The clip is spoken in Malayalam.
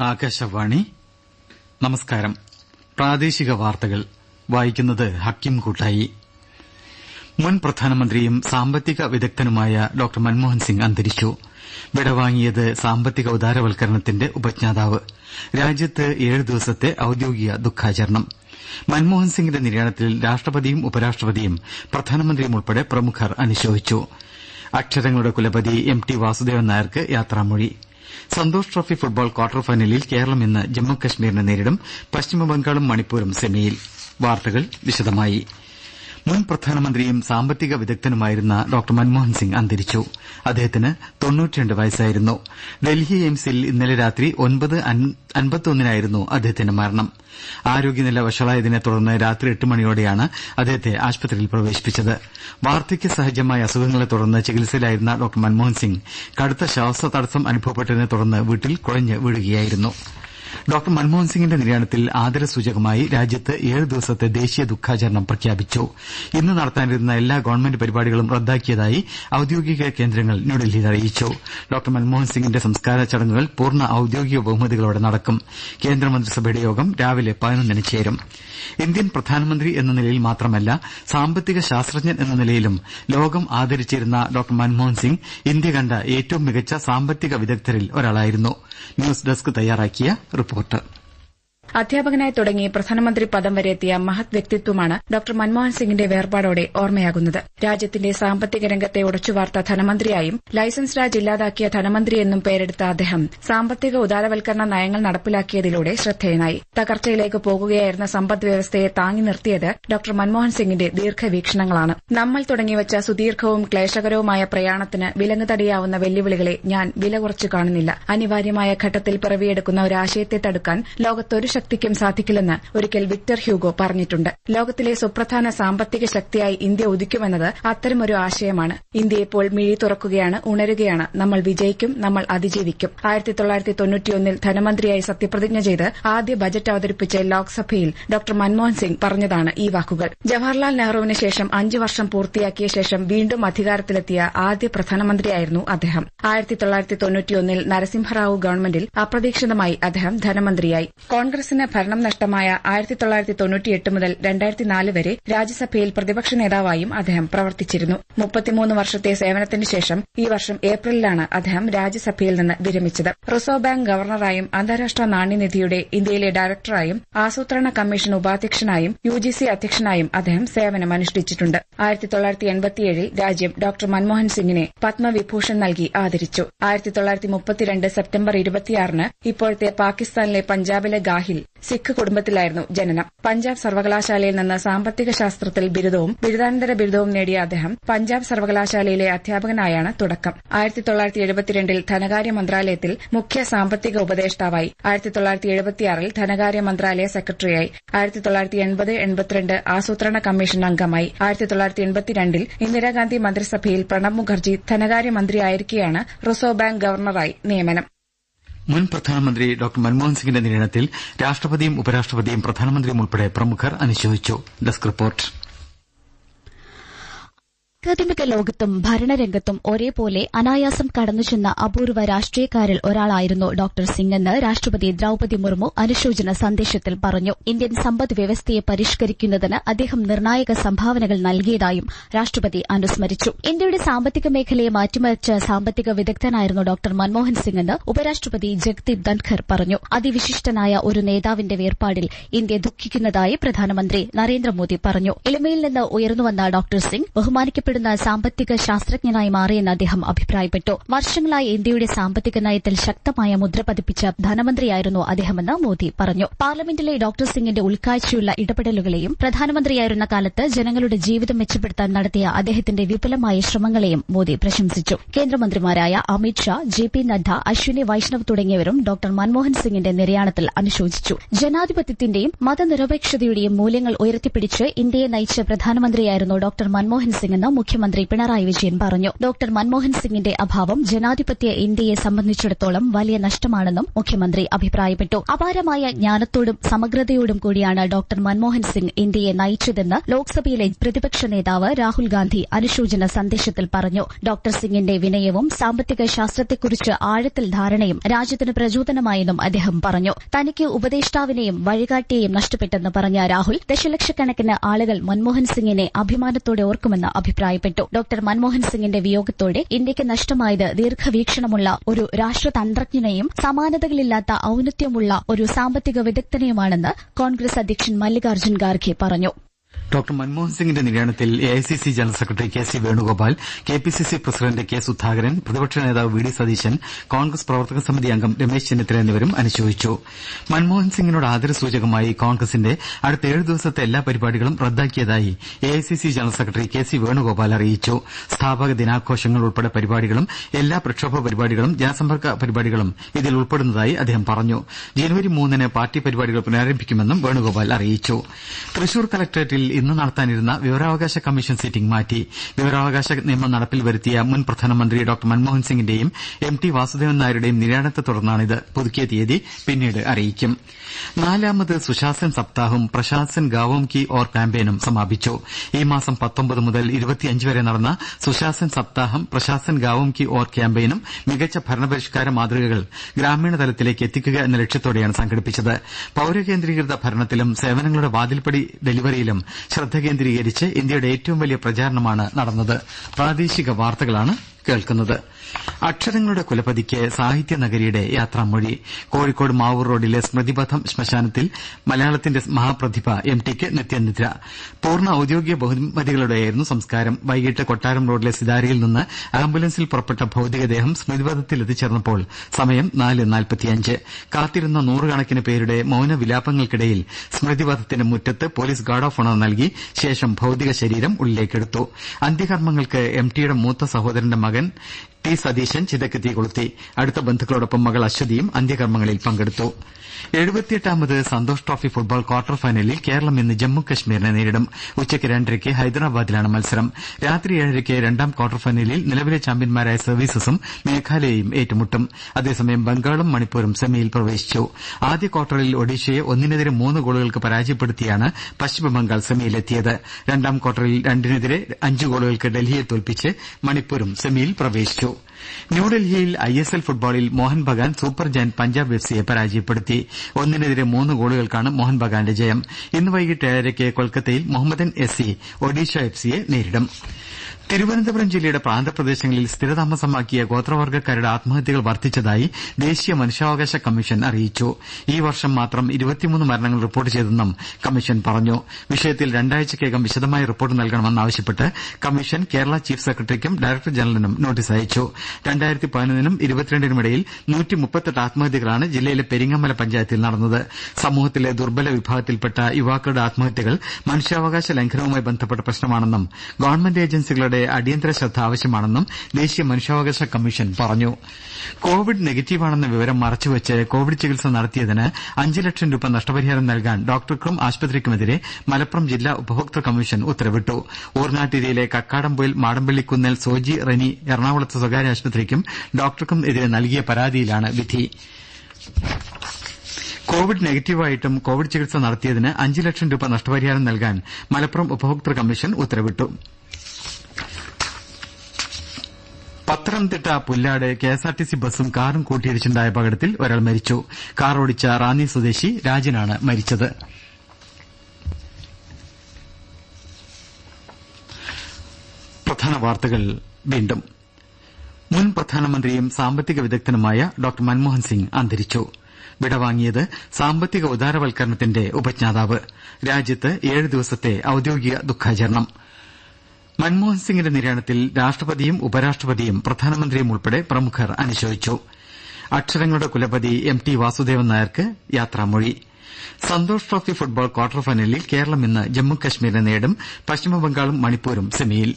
ആകാശവാണി. നമസ്കാരം. പ്രാദേശിക വാർത്തകൾ. വായിക്കുന്നത് ഹക്കിം കൂട്ടായി. മുൻ പ്രധാനമന്ത്രിയും സാമ്പത്തിക വിദഗ്ധനുമായ ഡോക്ടർ മൻമോഹൻ സിംഗ് അന്തരിച്ചു. വിടവാങ്ങിയത് സാമ്പത്തിക ഉദാരവൽക്കരണത്തിന്റെ ഉപജ്ഞാതാവ്. രാജ്യത്ത് ഏഴ് ദിവസത്തെ ഔദ്യോഗിക ദുഃഖാചരണം. മൻമോഹൻ സിംഗിന്റെ നിര്യാണത്തിൽ രാഷ്ട്രപതിയും ഉപരാഷ്ട്രപതിയും പ്രധാനമന്ത്രിയും ഉൾപ്പെടെ പ്രമുഖർ അനുശോചിച്ചു. അക്ഷരങ്ങളുടെ കുലപതി എം ടി വാസുദേവൻ നായർക്ക് യാത്രാമൊഴി. സന്തോഷ് ട്രോഫി ഫുട്ബോൾ ക്വാർട്ടർ ഫൈനലിൽ കേരളം ഇന്ന് ജമ്മു കശ്മീരിനെ നേരിടും. പശ്ചിമബംഗാളും മണിപ്പൂരും സെമിയിൽ. വാർത്തകൾ വിശദമായി. മുൻ പ്രധാനമന്ത്രിയും സാമ്പത്തിക വിദഗ്ധനുമായിരുന്ന ഡോക്ടർ മൻമോഹൻ സിംഗ് അന്തരിച്ചു. അദ്ദേഹത്തിന് വയസ്സായിരുന്നു. ഡൽഹി എയിംസിൽ ഇന്നലെ രാത്രി അൻപത്തിയൊന്നിനായിരുന്നു അദ്ദേഹത്തിന്റെ മരണം. ആരോഗ്യനില വഷളായതിനെ തുടർന്ന് രാത്രി എട്ട് മണിയോടെയാണ് അദ്ദേഹത്തെ ആശുപത്രിയിൽ പ്രവേശിപ്പിച്ചത്. വാർദ്ധക്യ സഹജമായ അസുഖങ്ങളെ തുടർന്ന് ചികിത്സയിലായിരുന്ന ഡോക്ടർ മൻമോഹൻ സിംഗ് കടുത്ത ശ്വാസതടസ്സം അനുഭവപ്പെട്ടതിനെ തുടർന്ന് വീട്ടിൽ കുഴഞ്ഞ് വീഴുകയായിരുന്നു. ഡോക്ടർ മൻമോഹൻ സിംഗിന്റെ നിര്യാണത്തിൽ ആദരസൂചകമായി രാജ്യത്ത് ഏഴ് ദിവസത്തെ ദേശീയ ദുഃഖാചരണം പ്രഖ്യാപിച്ചു. ഇന്ന് നടത്താനിരുന്ന എല്ലാ ഗവൺമെന്റ് പരിപാടികളും റദ്ദാക്കിയതായി ഔദ്യോഗിക കേന്ദ്രങ്ങൾ ന്യൂഡൽഹിയിൽ അറിയിച്ചു. ഡോക്ടർ മൻമോഹൻ സിംഗിന്റെ സംസ്കാര ചടങ്ങുകൾ പൂർണ ഔദ്യോഗിക ബഹുമതികളോടെ നടക്കും. കേന്ദ്രമന്ത്രിസഭയുടെ യോഗം രാവിലെ പതിനൊന്നിന് ചേരും. ഇന്ത്യൻ പ്രധാനമന്ത്രി എന്ന നിലയിൽ മാത്രമല്ല സാമ്പത്തിക ശാസ്ത്രജ്ഞൻ എന്ന നിലയിലും ലോകം ആദരിച്ചിരുന്ന ഡോക്ടർ മൻമോഹൻ സിംഗ് ഇന്ത്യ കണ്ട ഏറ്റവും മികച്ച സാമ്പത്തിക വിദഗ്ധരിൽ ഒരാളായിരുന്നു. ന്യൂസ് ഡെസ്ക് തയ്യാറാക്കിയ റിപ്പോർട്ട്. അധ്യാപകനായി തുടങ്ങി പ്രധാനമന്ത്രി പദം വരെ എത്തിയ മഹത് വ്യക്തിത്വമാണ് ഡോക്ടർ മൻമോഹൻ സിംഗിന്റെ വേർപാടോടെ ഓർമ്മയാകുന്നത്. രാജ്യത്തിന്റെ സാമ്പത്തിക രംഗത്തെ ഉടച്ചുവാർത്ത ധനമന്ത്രിയായും ലൈസൻസ് രാജ് ഇല്ലാതാക്കിയ ധനമന്ത്രിയെന്നും പേരെടുത്ത അദ്ദേഹം സാമ്പത്തിക ഉദാരവൽക്കരണ നയങ്ങൾ നടപ്പിലാക്കിയതിലൂടെ ശ്രദ്ധേയനായി. തകർച്ചയിലേക്ക് പോകുകയായിരുന്ന സമ്പദ് വ്യവസ്ഥയെ താങ്ങി നിർത്തിയത് ഡോക്ടർ മൻമോഹൻ സിംഗിന്റെ ദീർഘവീക്ഷണങ്ങളാണ്. നമ്മൾ തുടങ്ങിവച്ച സുദീർഘവും ക്ലേശകരവുമായ പ്രയാണത്തിന് വിലങ്ങുതടിയാവുന്ന വെല്ലുവിളികളെ ഞാൻ വില കുറച്ചു കാണുന്നില്ല. അനിവാര്യമായ ഘട്ടത്തിൽ പിറവിയെടുക്കുന്ന ഒരു ആശയത്തെ തടുക്കാൻ ലോകത്തൊരു ശക്തിക്കും സാധിക്കില്ലെന്ന് ഒരിക്കൽ വിക്ടർ ഹ്യൂഗോ പറഞ്ഞിട്ടുണ്ട്. ലോകത്തിലെ സുപ്രധാന സാമ്പത്തിക ശക്തിയായി ഇന്ത്യ ഉദിക്കുമെന്നത് അത്തരമൊരു ആശയമാണ്. ഇന്ത്യ ഇപ്പോൾ മിഴി തുറക്കുകയാണ് ഉണരുകയാണ്. നമ്മൾ വിജയിക്കും നമ്മൾ അതിജീവിക്കും. ആയിരത്തി തൊള്ളായിരത്തി തൊണ്ണൂറ്റിയൊന്നിൽ ധനമന്ത്രിയായി സത്യപ്രതിജ്ഞ ചെയ്ത് ആദ്യ ബജറ്റ് അവതരിപ്പിച്ച ലോക്സഭയിൽ ഡോക്ടർ മൻമോഹൻ സിംഗ് പറഞ്ഞതാണ് ഈ വാക്കുകൾ. ജവഹർലാൽ നെഹ്റുവിന് ശേഷം അഞ്ച് വർഷം പൂർത്തിയാക്കിയ ശേഷം വീണ്ടും അധികാരത്തിലെത്തിയ ആദ്യ പ്രധാനമന്ത്രിയായിരുന്നു അദ്ദേഹം. ആയിരത്തി തൊള്ളായിരത്തി തൊണ്ണൂറ്റിയൊന്നിൽ നരസിംഹറാവു ഗവൺമെന്റിൽ അപ്രതീക്ഷിതമായി അദ്ദേഹം ധനമന്ത്രിയായി. കോൺഗ്രസിന് ഭരണം നഷ്ടമായ ആയിരത്തി തൊള്ളായിരത്തി തൊണ്ണൂറ്റിയെട്ട് മുതൽ രണ്ടായിരത്തിനാല് വരെ രാജ്യസഭയിൽ പ്രതിപക്ഷ നേതാവായും അദ്ദേഹം പ്രവർത്തിച്ചിരുന്നു. മുപ്പത്തിമൂന്ന് വർഷത്തെ സേവനത്തിന് ശേഷം ഈ വർഷം ഏപ്രിലിലാണ് അദ്ദേഹം രാജ്യസഭയിൽ നിന്ന് വിരമിച്ചത്. റിസർവ് ബാങ്ക് ഗവർണറായും അന്താരാഷ്ട്ര നാണ്യനിധിയുടെ ഇന്ത്യയിലെ ഡയറക്ടറായും ആസൂത്രണ കമ്മീഷൻ ഉപാധ്യക്ഷനായും യുജിസി അധ്യക്ഷനായും അദ്ദേഹം സേവനമനുഷ്ഠിച്ചിട്ടുണ്ട്. ആയിരത്തി തൊള്ളായിരത്തി എൺപത്തിയേഴിൽ രാജ്യം ഡോക്ടർ മൻമോഹൻ സിംഗിനെ പത്മവിഭൂഷൺ നൽകി ആദരിച്ചു. ആയിരത്തി തൊള്ളായിരത്തി മുപ്പത്തിരണ്ട് സെപ്റ്റംബർ ഇരുപത്തിയാറിന് ഇപ്പോഴത്തെ പാകിസ്ഥാനിലെ പഞ്ചാബിലെ ഗാഹിൽ സിഖ് കുടുംബത്തിലായിരുന്നു ജനനം. പഞ്ചാബ് സർവകലാശാലയിൽ നിന്ന് സാമ്പത്തിക ശാസ്ത്രത്തിൽ ബിരുദവും ബിരുദാനന്തര ബിരുദവും നേടിയ അദ്ദേഹം പഞ്ചാബ് സർവകലാശാലയിലെ അധ്യാപകനായാണ് തുടക്കം. ആയിരത്തി തൊള്ളായിരത്തി എഴുപത്തിരണ്ടിൽ ധനകാര്യ മന്ത്രാലയത്തിൽ മുഖ്യ സാമ്പത്തിക ഉപദേഷ്ടാവായി. ആയിരത്തി തൊള്ളായിരത്തി എഴുപത്തിയാറിൽ ധനകാര്യ മന്ത്രാലയ സെക്രട്ടറിയായി. ആയിരത്തി തൊള്ളായിരത്തി എൺപത് എൺപത്തിരണ്ട് ആസൂത്രണ കമ്മീഷൻ അംഗമായി. ആയിരത്തി തൊള്ളായിരത്തി എൺപത്തിരണ്ടിൽ ഇന്ദിരാഗാന്ധി മന്ത്രിസഭയിൽ പ്രണബ് മുഖർജി ധനകാര്യമന്ത്രിയായിരിക്കെയാണ് റിസർവ് ബാങ്ക് ഗവർണറായി നിയമനം. മുൻ പ്രധാനമന്ത്രി ഡോക്ടർ മൻമോഹൻ സിംഗിന്റെ നിര്യാണത്തിൽ രാഷ്ട്രപതിയും ഉപരാഷ്ട്രപതിയും പ്രധാനമന്ത്രിയും ഉൾപ്പെടെ പ്രമുഖർ അനുശോചിച്ചു. അക്കാദമിക ലോകത്തും ഭരണരംഗത്തും ഒരേപോലെ അനായാസം കടന്നുചെന്ന അപൂർവ രാഷ്ട്രീയക്കാരിൽ ഒരാളായിരുന്നു ഡോക്ടർ സിംഗ് എന്ന് രാഷ്ട്രപതി ദ്രൌപതി മുർമു അനുശോചന സന്ദേശത്തിൽ പറഞ്ഞു. ഇന്ത്യൻ സമ്പദ് വ്യവസ്ഥയെ പരിഷ്കരിക്കുന്നതിന് അദ്ദേഹം നിർണായക സംഭാവനകൾ നൽകിയതായും രാഷ്ട്രപതി അനുസ്മരിച്ചു. ഇന്ത്യയുടെ സാമ്പത്തിക മേഖലയെ മാറ്റിമറിച്ച സാമ്പത്തിക വിദഗ്ധനായിരുന്നു ഡോക്ടർ മൻമോഹൻ സിംഗ് എന്ന് ഉപരാഷ്ട്രപതി ജഗ്ദീപ് ധൻഖർ പറഞ്ഞു. അതിവിശിഷ്ടനായ ഒരു നേതാവിന്റെ വേർപാടിൽ ഇന്ത്യ ദുഃഖിക്കുന്നതായി പ്രധാനമന്ത്രി നരേന്ദ്രമോദി പറഞ്ഞു. എളിമയിൽ നിന്ന് ഉയർന്നുവന്ന ഡോക്ടർ സിംഗ് ബഹുമാനിക്കപ്പെട്ട അറിയപ്പെടുന്ന സാമ്പത്തിക ശാസ്ത്രജ്ഞനായി മാറിയെന്ന് അദ്ദേഹം അഭിപ്രായപ്പെട്ടു. വർഷങ്ങളായി ഇന്ത്യയുടെ സാമ്പത്തിക നയത്തിൽ ശക്തമായ മുദ്ര പതിപ്പിച്ച ധനമന്ത്രിയായിരുന്നു അദ്ദേഹമെന്ന് മോദി പറഞ്ഞു. പാർലമെന്റിലെ ഡോക്ടർ സിംഗിന്റെ ഉൾക്കാഴ്ചയുള്ള ഇടപെടലുകളെയും പ്രധാനമന്ത്രിയായിരുന്ന കാലത്ത് ജനങ്ങളുടെ ജീവിതം മെച്ചപ്പെടുത്താൻ നടത്തിയ അദ്ദേഹത്തിന്റെ വിപുലമായ ശ്രമങ്ങളെയും മോദി പ്രശംസിച്ചു. കേന്ദ്രമന്ത്രിമാരായ അമിത് ഷാ ജെ പി നദ്ദ അശ്വിനി വൈഷ്ണവ് തുടങ്ങിയവരും ഡോക്ടർ മൻമോഹൻ സിംഗിന്റെ നിര്യാണത്തിൽ അനുശോചിച്ചു. ജനാധിപത്യത്തിന്റെയും മതനിരപേക്ഷതയുടെയും മൂല്യങ്ങൾ ഉയർത്തിപ്പിടിച്ച് ഇന്ത്യയെ നയിച്ച പ്രധാനമന്ത്രിയായിരുന്നു ഡോക്ടർ മൻമോഹൻ സിംഗ് എന്ന് മുഖ്യമന്ത്രി പിണറായി വിജയൻ പറഞ്ഞു. ഡോക്ടർ മൻമോഹൻ സിംഗിന്റെ അഭാവം ജനാധിപത്യ ഇന്ത്യയെ സംബന്ധിച്ചിടത്തോളം വലിയ നഷ്ടമാണെന്നും മുഖ്യമന്ത്രി അഭിപ്രായപ്പെട്ടു. അപാരമായ ജ്ഞാനത്തോടും സമഗ്രതയോടും കൂടിയാണ് ഡോക്ടർ മൻമോഹൻ സിംഗ് ഇന്ത്യയെ നയിച്ചതെന്ന് ലോക്സഭയിലെ പ്രതിപക്ഷ നേതാവ് രാഹുൽ ഗാന്ധി അനുശോചന സന്ദേശത്തിൽ പറഞ്ഞു. ഡോക്ടർ സിംഗിന്റെ വിനയവും സാമ്പത്തിക ശാസ്ത്രത്തെക്കുറിച്ച് ആഴത്തിൽ ധാരണയും രാജ്യത്തിന് പ്രചോദനമായെന്നും അദ്ദേഹം പറഞ്ഞു. തനിക്ക് ഉപദേഷ്ടാവിനെയും വഴികാട്ടിയെയും നഷ്ടപ്പെട്ടെന്ന് പറഞ്ഞ രാഹുൽ ദശലക്ഷക്കണക്കിന് ആളുകൾ മൻമോഹൻ സിംഗിനെ അഭിമാനത്തോടെ ഓർക്കുമെന്ന് അഭിപ്രായപ്പെട്ടു ഡോക്ടർ മൻമോഹൻ സിംഗിന്റെ വിയോഗത്തോടെ ഇന്ത്യയ്ക്ക് നഷ്ടമായത് ദീർഘവീക്ഷണമുള്ള ഒരു രാഷ്ട്രതന്ത്രജ്ഞനെയും സമാനതകളില്ലാത്ത ഔന്നത്യമുള്ള ഒരു സാമ്പത്തിക വിദഗ്ധനെയുമാണെന്ന് കോൺഗ്രസ് അധ്യക്ഷൻ മല്ലികാർജുൻ ഖാർഗെ പറഞ്ഞു. ഡോക്ടർ മൻമോഹൻ സിംഗിന്റെ നിര്യാണത്തിൽ A I C C general secretary K C Venugopal K P C C president K Sudhakaran പ്രതിപക്ഷ നേതാവ് വി ഡി സതീശൻ കോൺഗ്രസ് പ്രവർത്തക സമിതി അംഗം രമേശ് ചെന്നിത്തല എന്നിവരും അനുശോചിച്ചു. മൻമോഹൻ സിംഗിനോട് ആദരസൂചകമായി കോൺഗ്രസിന്റെ അടുത്ത ഏഴു ദിവസത്തെ എല്ലാ പരിപാടികളും റദ്ദാക്കിയതായി A I C C general secretary K C Venugopal അറിയിച്ചു. സ്ഥാപക ദിനാഘോഷങ്ങൾ ഉൾപ്പെടെ പരിപാടികളും എല്ലാ പ്രക്ഷോഭ പരിപാടികളും ജനസമ്പർക്ക പരിപാടികളും ഇതിൽ ഉൾപ്പെടുന്നതായി അദ്ദേഹം പറഞ്ഞു. ജനുവരി മൂന്നിന് പാർട്ടി പരിപാടികൾ പുനരാരംഭിക്കുമെന്നും വേണുഗോപാൽ അറിയിച്ചു. തൃശൂർ കലക്ടറേറ്റിൽ ഇന്ന് നടത്താനിരുന്ന വിവരാവകാശ കമ്മീഷൻ സിറ്റിംഗ് മാറ്റി. വിവരാവകാശ നിയമം നടപ്പിൽ വരുത്തിയ മുൻ പ്രധാനമന്ത്രി ഡോക്ടർ മൻമോഹൻ സിംഗിന്റെയും എം. ടി. വാസുദേവൻ നായരുടെയും നിര്യാണത്തെ തുടർന്നാണിത്. പുതുക്കിയ തീയതി പിന്നീട് അറിയിക്കും. നാലാമത് സുശാസൻ സപ്താഹും പ്രശാസൻ ഗാവോം കി ഓർ ക്യാമ്പയിനും സമാപിച്ചു. ഈ മാസം മുതൽ വരെ നടന്ന സുശാസൻ സപ്താഹം പ്രശാസൻ ഗാവോം കി ഓർ ക്യാമ്പയിനും മികച്ച ഭരണപരിഷ്കാര മാതൃകകൾ ഗ്രാമീണ തലത്തിലേക്ക് എത്തിക്കുക എന്ന ലക്ഷ്യത്തോടെയാണ് സംഘടിപ്പിച്ചത്. പൌരകേന്ദ്രീകൃത ഭരണത്തിലും സേവനങ്ങളുടെ വാതിൽപ്പടി ഡെലിവറിയിലും ശ്രദ്ധ കേന്ദ്രീകരിച്ച് ഇന്ത്യയുടെ ഏറ്റവും വലിയ പ്രചാരണമാണ് നടന്നത്. കേൾക്കുന്നത്. അക്ഷരങ്ങളുടെ കുലപതിക്ക് സാഹിത്യ നഗരിയുടെ യാത്രാമൊഴി. കോഴിക്കോട് മാവൂർ റോഡിലെ സ്മൃതിപഥം ശ്മശാനത്തിൽ മലയാളത്തിന്റെ മഹാപ്രതിഭ എം ടിക്ക് നിത്യനിദ്ര. പൂർണ ഔദ്യോഗിക ബഹുമതികളുടെയായിരുന്നു സംസ്കാരം. വൈകിട്ട് കൊട്ടാരം റോഡിലെ സിതാരയിൽ നിന്ന് ആംബുലൻസിൽ പുറപ്പെട്ട ഭൌതികദേഹം സ്മൃതിപഥത്തിൽ എത്തിച്ചേർന്നപ്പോൾ സമയം കാത്തിരുന്ന നൂറുകണക്കിന് പേരുടെ മൌനവിലാപങ്ങൾക്കിടയിൽ സ്മൃതിപഥത്തിന്റെ മുറ്റത്ത് പോലീസ് ഗാർഡ് ഓഫ് ഓണർ നൽകി ശേഷം ഭൌതിക ശരീരം ഉള്ളിലേക്കെടുത്തു. അന്ത്യകർമ്മങ്ങൾക്ക് എം ടിയുടെ മൂത്ത സഹോദരന്റെ മകൻ ടി സതീശൻ ചിതയ്ക്ക് തീ കൊളുത്തി. അടുത്ത ബന്ധുക്കളോടൊപ്പം മകൾ അശ്വതിയും അന്ത്യകർമ്മങ്ങളിൽ പങ്കെടുത്തു. എഴുപത്തിയെട്ടാമത് സന്തോഷ് ട്രോഫി ഫുട്ബോൾ ക്വാർട്ടർ ഫൈനലിൽ കേരളം ഇന്ന് ജമ്മു കശ്മീരിനെ നേരിടും. ഉച്ചയ്ക്ക് രണ്ടരയ്ക്ക് ഹൈദരാബാദിലാണ് മത്സരം. രാത്രി ഏഴരയ്ക്ക് രണ്ടാം ക്വാർട്ടർ ഫൈനലിൽ നിലവിലെ ചാമ്പ്യന്മാരായ സർവീസസും മേഘാലയയും ഏറ്റുമുട്ടും. അതേസമയം ബംഗാളും മണിപ്പൂരും സെമിയിൽ പ്രവേശിച്ചു. ആദ്യ ക്വാർട്ടറിൽ ഒഡീഷയെ ഒന്നിനെതിരെ മൂന്ന് ഗോളുകൾക്ക് പരാജയപ്പെടുത്തിയാണ് പശ്ചിമബംഗാൾ സെമിയിലെത്തിയത്. രണ്ടാം ക്വാർട്ടറിൽ രണ്ടിനെതിരെ അഞ്ച് ഗോളുകൾക്ക് ഡൽഹിയെ തോൽപ്പിച്ച് മണിപ്പൂരും സെമിയിൽ പ്രവേശിച്ചു. ന്യൂഡൽഹിയിൽ ഐ എസ് എൽ ഫുട്ബോളിൽ Mohun Bagan super giant Punjab F സിയെ പരാജയപ്പെടുത്തി. ഒന്നിനെതിരെ മൂന്ന് ഗോളുകൾക്കാണ് മോഹൻ ബഗാന്റെ ജയം. ഇന്ന് വൈകിട്ട് ഏഴരയ്ക്ക് കൊൽക്കത്തയിൽ Mohammedan S C Odisha F സിയെ നേരിടും. തിരുവനന്തപുരം ജില്ലയുടെ പ്രാന്തപ്രദേശങ്ങളിൽ സ്ഥിരതാമസമാക്കിയ ഗോത്രവർഗക്കാരുടെ ആത്മഹത്യകൾ വർദ്ധിച്ചതായി ദേശീയ മനുഷ്യാവകാശ കമ്മീഷൻ അറിയിച്ചു. ഈ വർഷം മാത്രം മരണങ്ങൾ റിപ്പോർട്ട് ചെയ്തെന്നും കമ്മീഷൻ പറഞ്ഞു. വിഷയത്തിൽ രണ്ടാഴ്ചയ്ക്കകം വിശദമായ റിപ്പോർട്ട് നൽകണമെന്നാവശ്യപ്പെട്ട് കമ്മീഷൻ കേരള ചീഫ് സെക്രട്ടറിക്കും ഡയറക്ടർ ജനറലിനും നോട്ടീസ് അയച്ചു. നൂറ്റിമുപ്പത്തെട്ട് ആത്മഹത്യകളാണ് ജില്ലയിലെ പെരിങ്ങമല പഞ്ചായത്തിൽ നടന്നത്. സമൂഹത്തിലെ ദുർബല വിഭാഗത്തിൽപ്പെട്ട യുവാക്കളുടെ ആത്മഹത്യകൾ മനുഷ്യാവകാശ ലംഘനവുമായി ബന്ധപ്പെട്ട പ്രശ്നമാണെന്നും ഗവൺമെന്റ് ഏജൻസികളുടെ അടിയന്തര ശ്രദ്ധ ആവശ്യമാണെന്നും ദേശീയ മനുഷ്യാവകാശ കമ്മീഷൻ പറഞ്ഞു. കോവിഡ് നെഗറ്റീവാണെന്ന വിവരം മറച്ചുവെച്ച് കോവിഡ് ചികിത്സ നടത്തിയതിന് അഞ്ച് ലക്ഷം രൂപ നഷ്ടപരിഹാരം നൽകാൻ ഡോക്ടർക്കും ആശുപത്രിക്കുമെതിരെ മലപ്പുറം ജില്ലാ ഉപഭോക്തൃ കമ്മീഷൻ ഉത്തരവിട്ടു. ഊർനാട്ടിരിയിലെ കക്കാടംപൊയിൽ മാടമ്പള്ളിക്കുന്നേൽ സോജി റെനി എറണാകുളത്ത് സ്വകാര്യ ആശുപത്രിക്കും ഡോക്ടർക്കും എതിരെ നൽകിയ പരാതിയിലാണ് വിധി. കോവിഡ് നെഗറ്റീവായിട്ടും കോവിഡ് ചികിത്സ നടത്തിയതിന് അഞ്ച് ലക്ഷം രൂപ നഷ്ടപരിഹാരം നൽകാൻ മലപ്പുറം ഉപഭോക്തൃ കമ്മീഷൻ ഉത്തരവിട്ടു. പത്തനംതിട്ട പുല്ലാട് കെഎസ്ആർടിസി ബസും കാറും കൂട്ടിയിടിച്ചുണ്ടായ അപകടത്തിൽ ഒരാൾ മരിച്ചു. കാർ ഓടിച്ച റാന്നി സ്വദേശി രാജനാണ് മരിച്ചത്. മുൻ പ്രധാനമന്ത്രിയും സാമ്പത്തിക വിദഗ്ധനുമായ ഡോക്ടർ മൻമോഹൻ സിംഗ് അന്തരിച്ചു. വിടവാങ്ങിയത് സാമ്പത്തിക ഉദാരവൽക്കരണത്തിന്റെ ഉപജ്ഞാതാവ്. രാജ്യത്ത് ഏഴ് ദിവസത്തെ ഔദ്യോഗിക ദുഃഖാചരണം. മൻമോഹൻ സിംഗിന്റെ നിര്യാണത്തിൽ രാഷ്ട്രപതിയും ഉപരാഷ്ട്രപതിയും പ്രധാനമന്ത്രിയും ഉൾപ്പെടെ പ്രമുഖർ അനുശോചിച്ചു. അക്ഷരങ്ങളുടെ കുലപതി എം ടി വാസുദേവൻ നായർക്ക് യാത്രാമൊഴി. സന്തോഷ് ട്രോഫി ഫുട്ബോൾ ക്വാർട്ടർ ഫൈനലിൽ കേരളം ഇന്ന് ജമ്മുകശ്മീരിനെ നേരിടും. പശ്ചിമബംഗാളും മണിപ്പൂരും സെമിയിൽ.